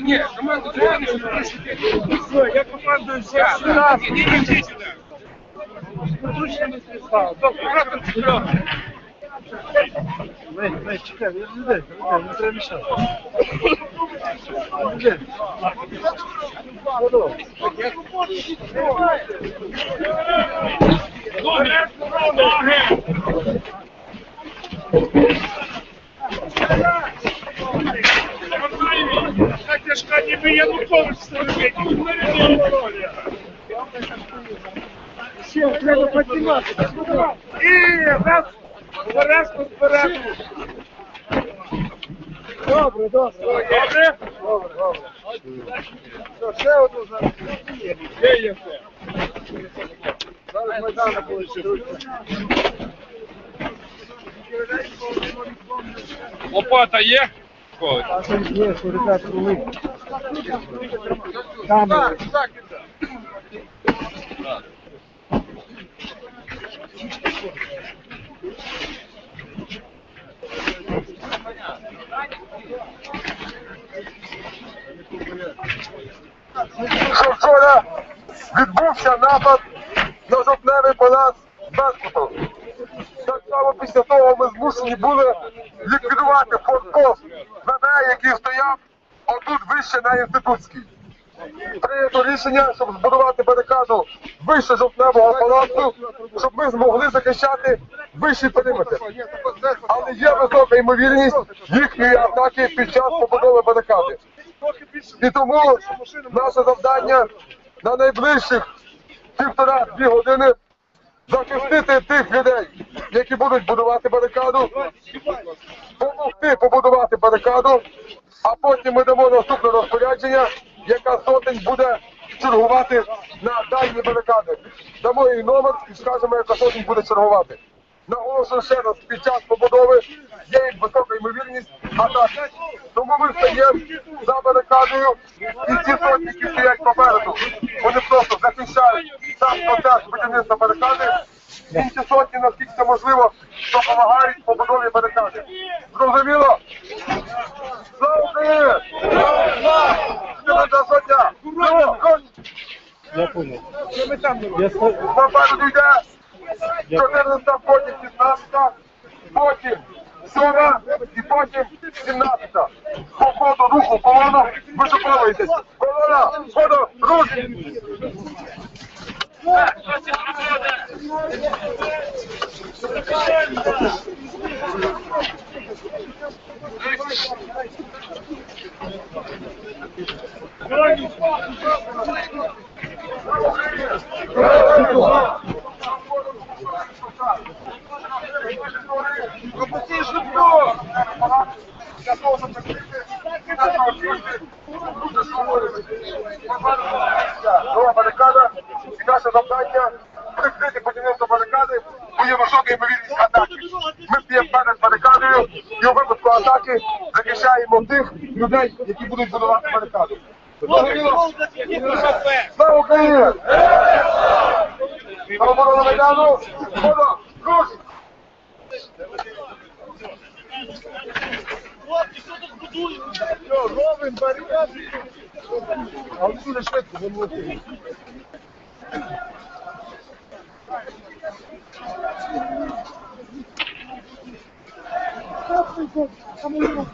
Ні, команда я командую. Тяжка, ніби Янукович старий. Ще треба піднімати. І раз, бережно, збережно. Добре, добре. Добре? Добре, добре. Що, ще одну зараз? Є, є все. Зараз Майдану получить. Лопата є? Є, що ребят рули. Так, що вчора відбувся напад на жовтневий палац Беркуту. Так само після того ми змушені були ліквідувати форпост ВВ, який вище на інститутській. Прийнято рішення, щоб збудувати барикаду вище жовтневого палацу, щоб ми змогли захищати вищий периметр. Але є висока ймовірність їхньої атаки під час побудови барикади. І тому наше завдання на найближчих півтора-дві години захистити тих людей, які будуть будувати барикаду, допомогти побудувати барикаду, а потім ми дамо наступне розпорядження, яка сотень буде чергувати на дальні барикади. Дамо їй номер і скажемо, яка сотень буде чергувати. Наголошую ще раз, під час побудови є висока ймовірність атаки. Тому ми встаємо за барикадою і ті сотні, які стоять попереду. Вони просто захищають сам процес будівництва барикади. Інші сотні, наскільки це можливо, допомагають побудові барикади. Зрозуміло? Я понял. Попереду йде 14, потім 15, потім 7 і потім 17. По ходу руху колону вишуковуєтесь. Колона, ходу, рух! Пропустіть швидко! Для того, щоб закрити нашого друзі, Нова барикада і наше завдання прикрити будівництво барикади, бо є висока ймовірність атаки. Ми стаємо перед і у випадку атаки захищаємо тих людей, які будуть будувати барикаду. Слава Україні! Оборона Майдану! Руш! Що, робимо барикаду? А от дуже швидко Camino.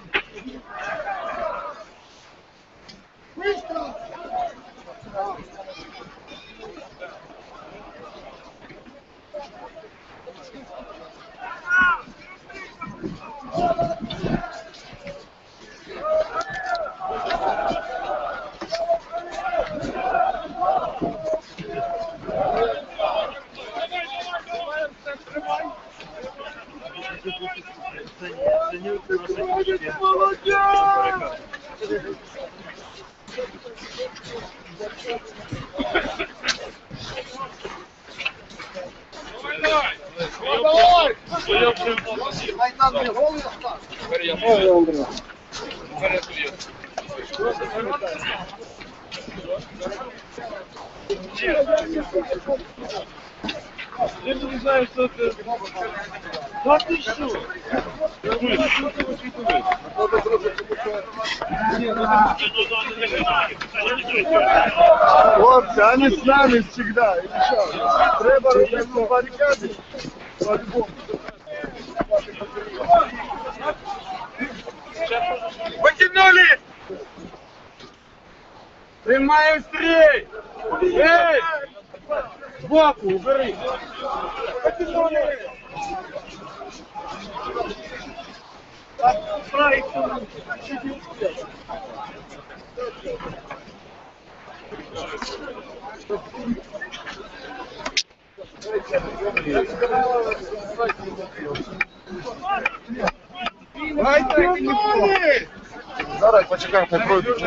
Listo. ¡Vamos! Ты молодец! Давай! Давай! голий остав. Привет. Я не знаю, що це. Та ти що? Хлопці, вони з нами завжди. І що? Треба робити барикади. По-любому. Потянули! Тримаємо стрій! Ей! Потянули! Потянули! Зараз почекайте, пройдуть.